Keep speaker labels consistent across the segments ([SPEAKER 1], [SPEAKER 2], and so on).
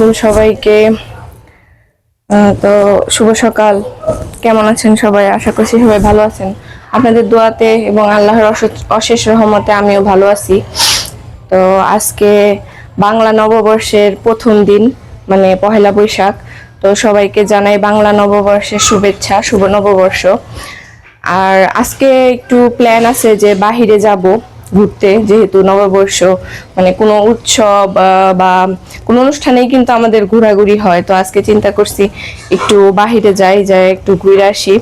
[SPEAKER 1] আলাইকুম সবাইকে। তো শুভ সকাল। কেমন আছেন সবাই? আশা করছি সবাই ভালো আছেন। আপনাদের দোয়াতে এবং আল্লাহর অশেষ রহমতে আমিও ভালো আছি। তো আজকে বাংলা নববর্ষের প্রথম দিন মানে পহেলা বৈশাখ। তো সবাইকে জানাই বাংলা নববর্ষের শুভেচ্ছা, শুভ নববর্ষ। আর আজকে একটু প্ল্যান আছে যে বাহিরে যাব। ঘুরতে, যেহেতু নববর্ষ মানে কোনো উৎসব বা কোনো অনুষ্ঠানেই কিন্তু আমাদের ঘোরাঘুরি হয়। তো আজকে চিন্তা করছি একটু বাহিরে যাই যাই একটু ঘুরে আসি।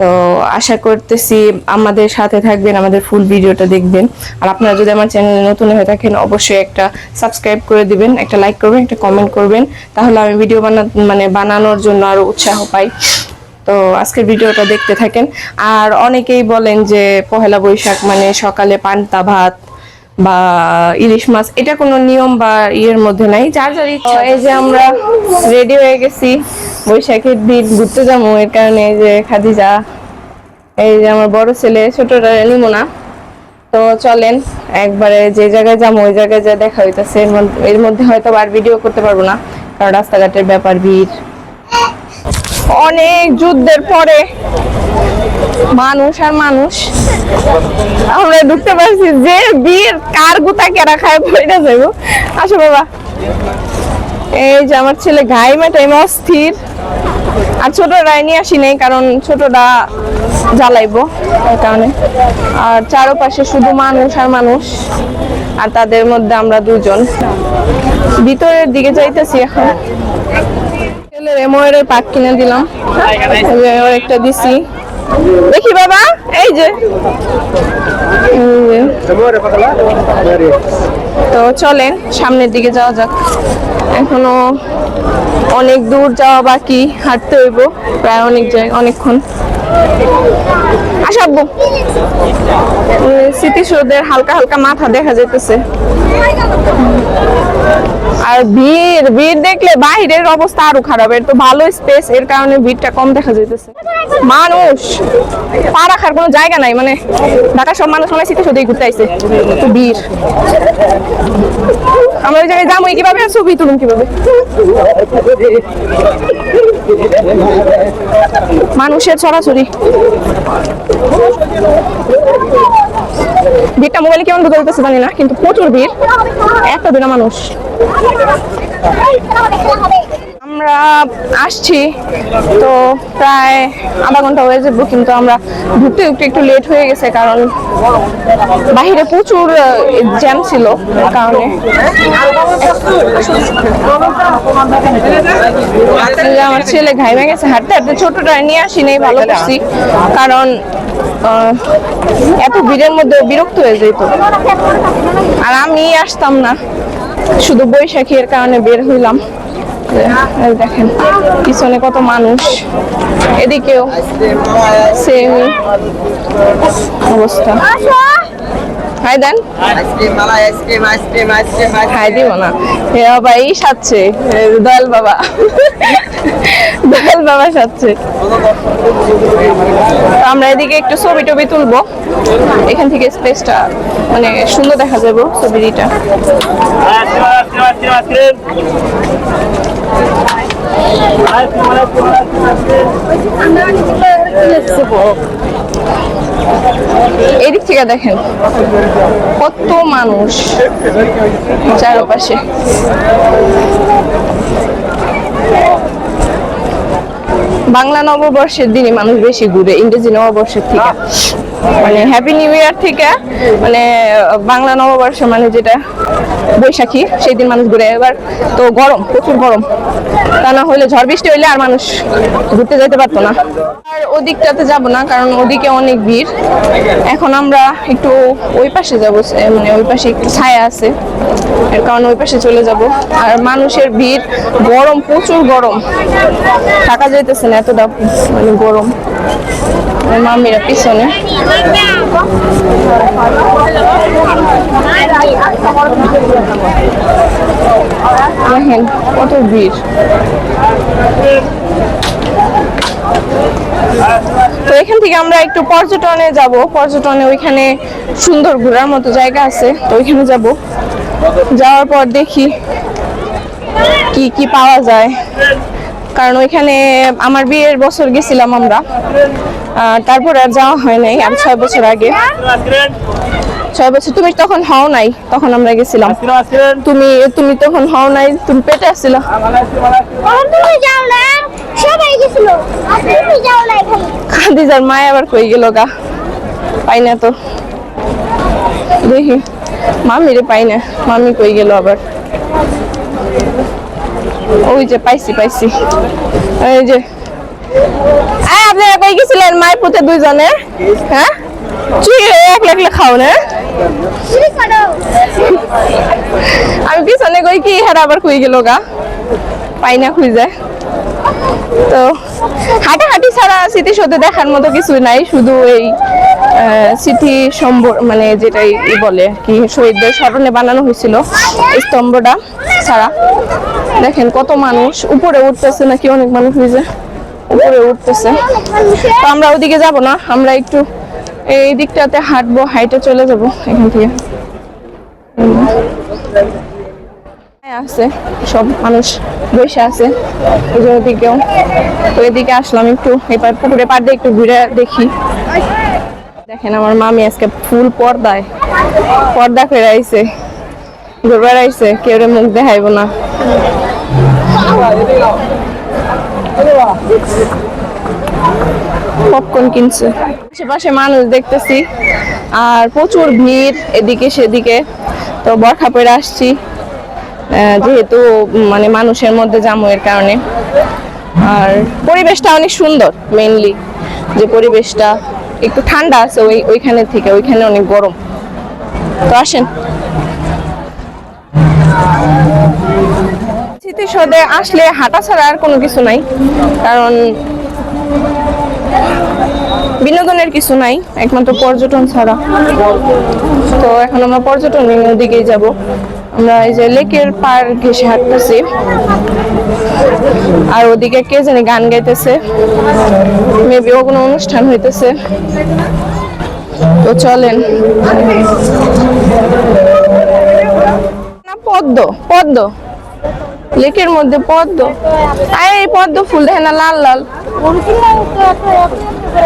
[SPEAKER 1] তো আশা করতেছি আমাদের সাথে থাকবেন, আমাদের ফুল ভিডিওটা দেখবেন। আর আপনারা যদি আমার চ্যানেলে নতুন হয়ে থাকেন, অবশ্যই একটা সাবস্ক্রাইব করে দিবেন, একটা লাইক করবেন, একটা কমেন্ট করবেন। তাহলে আমি ভিডিও বানা মানে বানানোর জন্য আরও উৎসাহ পাই। তো আজকের ভিডিওটা দেখতে থাকেন। আর অনেকেই বলেন যে পহেলা বৈশাখ মানে সকালে পান্তা ভাত বা ইলিশ মাছ, এটা কোনো নিয়ম বা ইয়ের মধ্যে নাই। যার যার ইচ্ছা। এই যে আমরা রেডি হয়ে গেছি, বৈশাখের দিন ঘুরতে যাব এর কারণে এই যে খাদিজা, এই যে আমার বড় ছেলে ছোটটা নিমো না। তো চলেন, একবারে যে জায়গায় যাব ওই জায়গায় যা দেখা হইতেছে। এর মধ্যে হয়তো আর ভিডিও করতে পারব না। কারণ রাস্তাঘাটের ব্যাপার, ভিড়। অনেক যুদ্ধের পরে মানুষ আর মানুষ। আমরা ঢুকতে পারছি যে বীর কার গুতা কেরা খায় পড়ে যাইব। আসো বাবা। এই যে আমার ছেলে ঘাই মেটাই অস্থির। আর ছোট রায় আসি নেই কারণ ছোটটা জ্বালাইবো এই কারণে। আর চারপাশে শুধু মানুষ আর মানুষ। আর তাদের মধ্যে আমরা দুজন। ভিতরের দিকে যাইতেছি এখন। পাক কিনে দিলাম। একটা দিছি। দেখি বাবা এই যে। তো চলেন, সামনের দিকে যাওয়া যাক। এখনও অনেক দূর যাওয়া বাকি, হাঁটতে হইব, প্রায় অনেক জায়গা, অনেকক্ষণ। আসাবো স্মৃতিসৌধের হালকা হালকা মাথা দেখা যাইতেছে। আর ভিড় ভিড় দেখলে বাইরের অবস্থা আরও খারাপ, এর তো ভালো স্পেস এর কারণে ভিড়টা কম দেখা যাইতেছে। মানুষ, পা রাখার কোনো জায়গা নাই মানে ঢাকা সব মানুষ মনে শীতে শুধুই ঘুরতে আইছে। তো ভিড়। আমরা ওই জায়গায় যাব কীভাবে? আর ছবি তুলুম কীভাবে? মানুষের ছড়াছড়ি। ভিড়টা মোবাইলে কেমন বুঝতে যেতেছে জানি না, কিন্তু প্রচুর ভিড়। একটা দিনা মানুষ। আসছি, তো প্রায় আধা ঘণ্টা হয়ে যাব, কিন্তু আমরা ঢুকতে ঢুকতে একটু লেট হয়ে গেছে, কারণ বাহিরে প্রচুর জ্যাম ছিল কারণে। আমার ছেলে ঘাইমে গেছে হাঁটতে হাঁটতে, ছোটটা নিয়ে আসি নেই ভালো করছি, কারণ এত ভিড়ের মধ্যে বিরক্ত হয়ে যেত। আর আমি আসতাম না, শুধু বৈশাখী এর কারণে বের হইলাম। এই দেখেন, পিছনে কত মানুষ। এদিকেও সেম অবস্থা। হাই দেন। খাই দিব না। হে বাবা, এই সাচ্ছে দয়াল বাবা। দয়াল বাবা সাচ্ছে আমরা এদিকে একটু ছবি টবি তুলবো। এখান থেকে স্পেসটা মানে সুন্দর দেখা যাবে ছবিটা। এদিক থেকে দেখেন কত মানুষ চারপাশে। বাংলা নববর্ষের দিনে মানুষ বেশি ঘুরে ইংরেজি নববর্ষের থেকে। মানে হ্যাপি নিউ ইয়ার থেকে মানে বাংলা নববর্ষ মানে যেটা বৈশাখী, সেই দিন মানুষ ঘুরে এবার তো গরম, প্রচুর গরম। তা না হলে ঝড় বৃষ্টি হইলে আর মানুষ ঘুরতে যেতে পারতো না। আর ওদিকটাতে যাব না, কারণ ওদিকে অনেক ভিড়। এখন আমরা একটু ওই পাশে যাব মানে ওই পাশে একটু ছায়া আছে। এর কারণে ওই পাশে চলে যাব। আর মানুষের ভিড়, গরম, প্রচুর গরম। থাকা যাইতেছে না, এতটা মানে গরম। মামিরা পিছনে। দেখেন কত ভিড়। তো এখান থেকে আমরা একটু পর্যটনে যাব। পর্যটনে ওইখানে সুন্দর ঘোরার মতো জায়গা আছে, তো ওইখানে যাব। যাওয়ার পর দেখি কি কি পাওয়া যায়। কারণ ওইখানে আমার বিয়ের বছর গেছিলাম আমরা। তারপরে আর যাওয়া হয় নাই, আর ছয় বছর আগে। ছয় বছর, তুমি তখন হও নাই, তখন আমরা গেছিলাম। তুমি তুমি তখন হও নাই, তুমি পেটে আসছিল? খাদিজার আবার কই গেল গা? পাই না তো। দেখি মামি রে পাই না, মামি কই গেল আবার? ওই যে পাইছি পাইছি। এই যে। আয় আপনারা কই গেছিলেন মায়ের পুতে দুইজনে? হ্যাঁ? চুই একলা একলা খাও না? আমি পিছনে কই কি, হেরা আবার কই গেল গা? পাই না খুঁজে। তো হাঁটাহাঁটি ছাড়া স্মৃতিসৌধে দেখার মতো কিছু নাই, শুধু এই স্মৃতি সম্বর মানে যেটাই বলে কি, শহীদদের স্মরণে বানানো হয়েছিল স্তম্ভটা ছাড়া। দেখেন কত মানুষ, উপরে উঠতেছে নাকি অনেক মানুষ হয়েছে উপরে উঠতেছে। তো আমরা ওদিকে যাব না, আমরা একটু এই দিকটাতে হাঁটবো, হাইটে চলে যাব এখান থেকে। আছে, সব মানুষ বসে আছে। ওদিকেও তো এদিকে আসলাম একটু, এবার পুকুরে পাড় দিয়ে একটু ঘুরে দেখি। দেখেন আমার মামি আজকে ফুল পর্দায়, পর্দা করে আইছে কেউ মুখ দেখাইব না। পপকর্ন কিনছে। আশেপাশে মানুষ দেখতেছি, আর প্রচুর ভিড়, এদিকে সেদিকে। তো বরখা পরে আসছি। যেহেতু মানে মানুষের মধ্যে জামু এর কারণে। আর পরিবেশটা অনেক সুন্দর মেইনলি যে পরিবেশটা একটু ঠান্ডা আছে ওই, ওইখানে থেকে, ওইখানে অনেক গরম। তো আসেন। স্মৃতিসৌধে আসলে হাঁটা ছাড়া আর কোনো কিছু নাই, কারণ বিনোদনের কিছু নাই, একমাত্র পর্যটন ছাড়া। তো এখন আমরা পর্যটনের দিকেই যাব। আমরা এই যে লেকের পার ঘেসে হাঁটতেছি। আর ওদিকে কে জানি গান গাইতেছে। মেবি ও কোনো অনুষ্ঠান হইতেছে। তো চলেন। পদ্ম পদ্ম। লেকের মধ্যে পদ্ম। এই পদ্ম ফুল দেখে না, লাল লাল।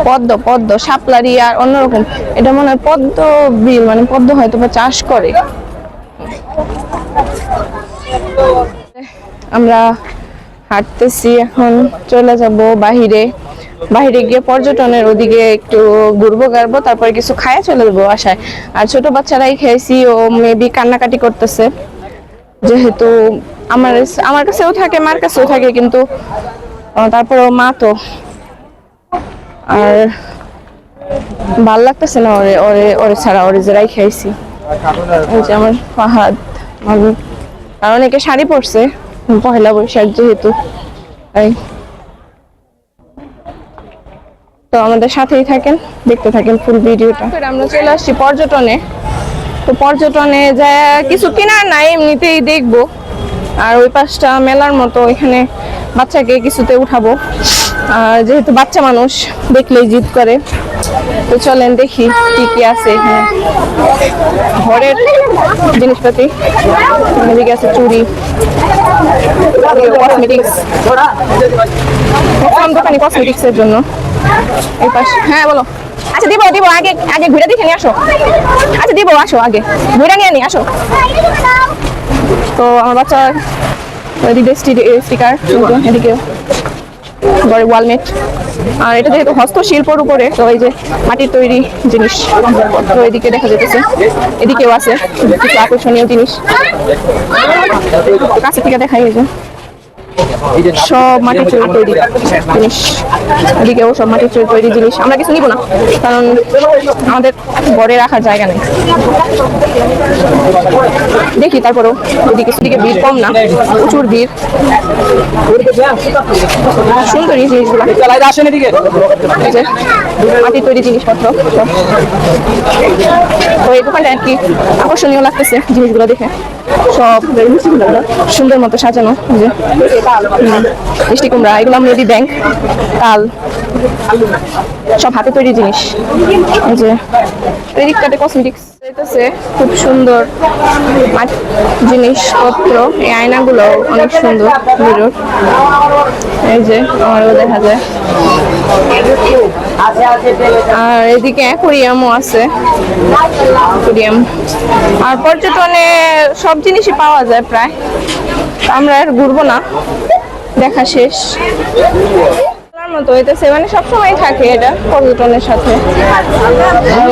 [SPEAKER 1] পদ্ম পদ্ম শাপলারি আর অন্যরকম। এটা মনে হয় পদ্ম বিল মানে পদ্ম হয়তো বা চাষ করে। আমরা হাঁটতেছি এখন, চলে যাব বাহিরে। বাহিরে গিয়ে পর্যটনের ওদিকে একটু ঘুরবো, গাড়বো, তারপরে কিছু খায় চলে যাব আশায় আর ছোট বাচ্চারাই খেয়েছি, ও মেবি কান্নাকাটি করতেছে। যেহেতু আমার আমার কাছেও থাকে, মার কাছেও থাকে, কিন্তু তারপরেও মা তো। আর ভালো লাগতেছে না ওরে ওরে ওরে ছাড়া, ওরে যেরাই খাইছি এই যে আমার ফাহাদ। আর অনেকে শাড়ি পরছে, পহেলা বৈশাখ যেহেতু, তাই। তো আমাদের সাথেই থাকেন, দেখতে থাকেন ফুল ভিডিওটা। আমরা চলে আসছি পর্যটনে। তো পর্যটনে যা কিছু কেনার নাই, এমনিতেই দেখব। আর ওই পাশটা মেলার মতো, এখানে বাচ্চাকে কিছুতে উঠাবো। আর যেহেতু বাচ্চা মানুষ, দেখলেই জিদ করে। তো চলেন দেখি কি কি আছে এখানে। ঘরের জিনিসপাতি, এদিকে আছে চুড়ি কসমেটিক্স দোকানি কসমেটিক্স এর জন্য। এই পাশে হ্যাঁ বলো। আচ্ছা দিব দিব, আগে আগে ঘুরে দেখে নিয়ে আসো। আচ্ছা দিব, আসো আগে। ঘুরে নিয়ে নিয়ে আসো। তো আমার বাচ্চা এদিকে স্টিকার এদিকে ঘরে ওয়ালমেট আর এটা যেহেতু হস্তশিল্পর উপরে, তো এই যে মাটির তৈরি জিনিস, তো এদিকে দেখা যেতেছে এদিকেও আছে, কিছু আকর্ষণীয় জিনিস। কাছে থেকে দেখাই এই সব মাটির চুরি তৈরি জিনিস। এদিকেও সব মাটির চুরি তৈরি জিনিস। আমরা কিছু নিব না, কারণ আমাদের ঘরে রাখার জায়গা নেই। দেখি তারপরেও, এদিকে সেদিকে ভিড় কম না, প্রচুর ভিড়। সুন্দর এই জিনিসগুলো মাটির তৈরি জিনিসপত্র। তো এই দোকানটা আর কি আকর্ষণীয় লাগতেছে জিনিসগুলো দেখে। সব সুন্দর মতো সাজানো যে। মিষ্টি কুমড়া, এগুলো মেবি ব্যাংক, তাল, সব হাতে তৈরি জিনিস। এই যে ক্রেডিট কার্ডে কসমেটিক্স হইতেছে খুব সুন্দর জিনিসপত্র। এই আয়নাগুলো অনেক সুন্দর মিরর এই যে, আমারও দেখা যায়। আর এদিকে অ্যাকোরিয়ামও আছে। অ্যাকোরিয়াম। আর পর্যটনে সব জিনিসই পাওয়া যায় প্রায়। আমরা আর ঘুরবো না। দেখা শেষ। মতো মানে সবসময় থাকে এটা পর্যটনের সাথে।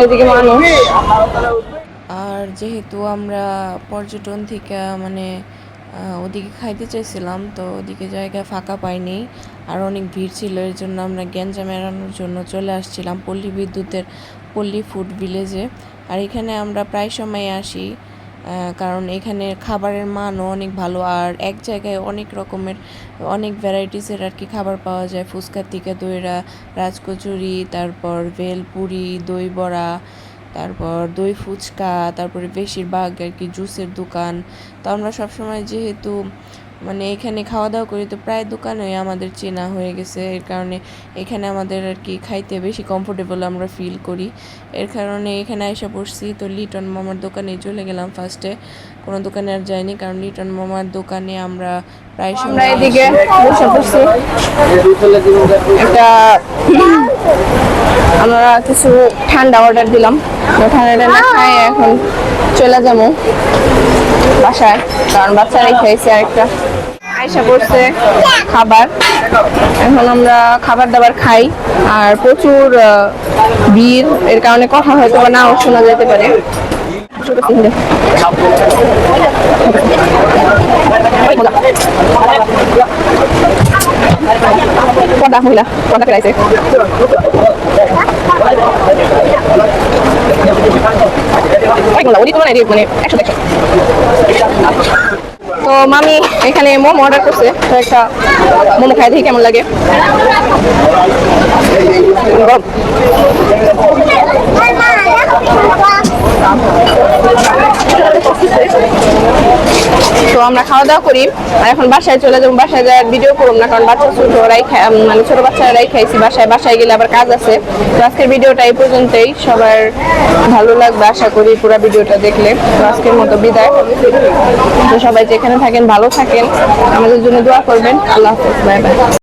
[SPEAKER 1] এদিকে মানুষ।
[SPEAKER 2] আর যেহেতু আমরা পর্যটন থেকে মানে ওদিকে খাইতে চাইছিলাম, তো ওদিকে জায়গা ফাঁকা পাইনি। আর অনেক ভিড় ছিল, এর জন্য আমরা গ্যাঞ্জাম এড়ানোর জন্য চলে আসছিলাম পল্লী বিদ্যুতের পল্লী ফুড ভিলেজে। আর এখানে আমরা প্রায় সময় আসি। কারণ এখানে খাবারের মানও অনেক ভালো আর এক জায়গায় অনেক রকমের, অনেক ভ্যারাইটিসের আর কি খাবার পাওয়া যায়। ফুচকা থেকে দইরা, রাজকচুরি, তারপর ভেলপুরি দই বড়া তারপর দই ফুচকা তারপরে বেশিরভাগ আর কি জুসের দোকান। তো আমরা সবসময় যেহেতু মানে এখানে খাওয়া দাওয়া করি তো প্রায় দোকানই আমাদের চেনা হয়ে গেছে। এর কারণে এখানে আমাদের আর কি খাইতে বেশি কমফোর্টেবল আমরা ফিল করি। এর কারণে এখানে এসে পড়ছি। তো লিটন মামার দোকানে চলে গেলাম ফার্স্টে কোনো দোকানে আর যাইনি কারণ লিটন মামার দোকানে আমরা প্রায়
[SPEAKER 1] আমরা
[SPEAKER 2] সময়
[SPEAKER 1] এদিকে বসে পড়ছি। একটা আমরা কিছু ঠান্ডা অর্ডার দিলাম। ঠান্ডাটা না খাই, এখন চলে যাব বাসায়। কারণ বাচ্চারাই খাইছে আরেকটা। আয়সা করছে খাবার। এখন আমরা খাবার দাবার খাই, আর প্রচুর ভিড়। এর কারণে কথা হয়তো বা নাও শোনা যেতে পারে। পর্দা মহিলা পর্দা ফেরাইছে মানে তো মামি এখানে মোমো অর্ডার করছে তো একটা মোমো খাই দেখি কেমন লাগে গরম। তো আমরা খাওয়া দাওয়া করি। আর এখন বাসায় চলে যাব, বাসায় যাওয়ার ভিডিও করুন না, কারণ বাচ্চা ছোট, ওরাই মানে ছোট বাচ্চারাই খাইছি, বাসায় বাসায় গেলে আবার কাজ আছে। তো আজকের ভিডিওটা এই পর্যন্তই। সবার ভালো লাগবে আশা করি পুরো ভিডিওটা দেখলে। তো আজকের মতো বিদায়। তো সবাই যেখানে থাকেন, ভালো থাকেন। আমাদের জন্য দোয়া করবেন। আল্লাহ হাফেজ বাই বাই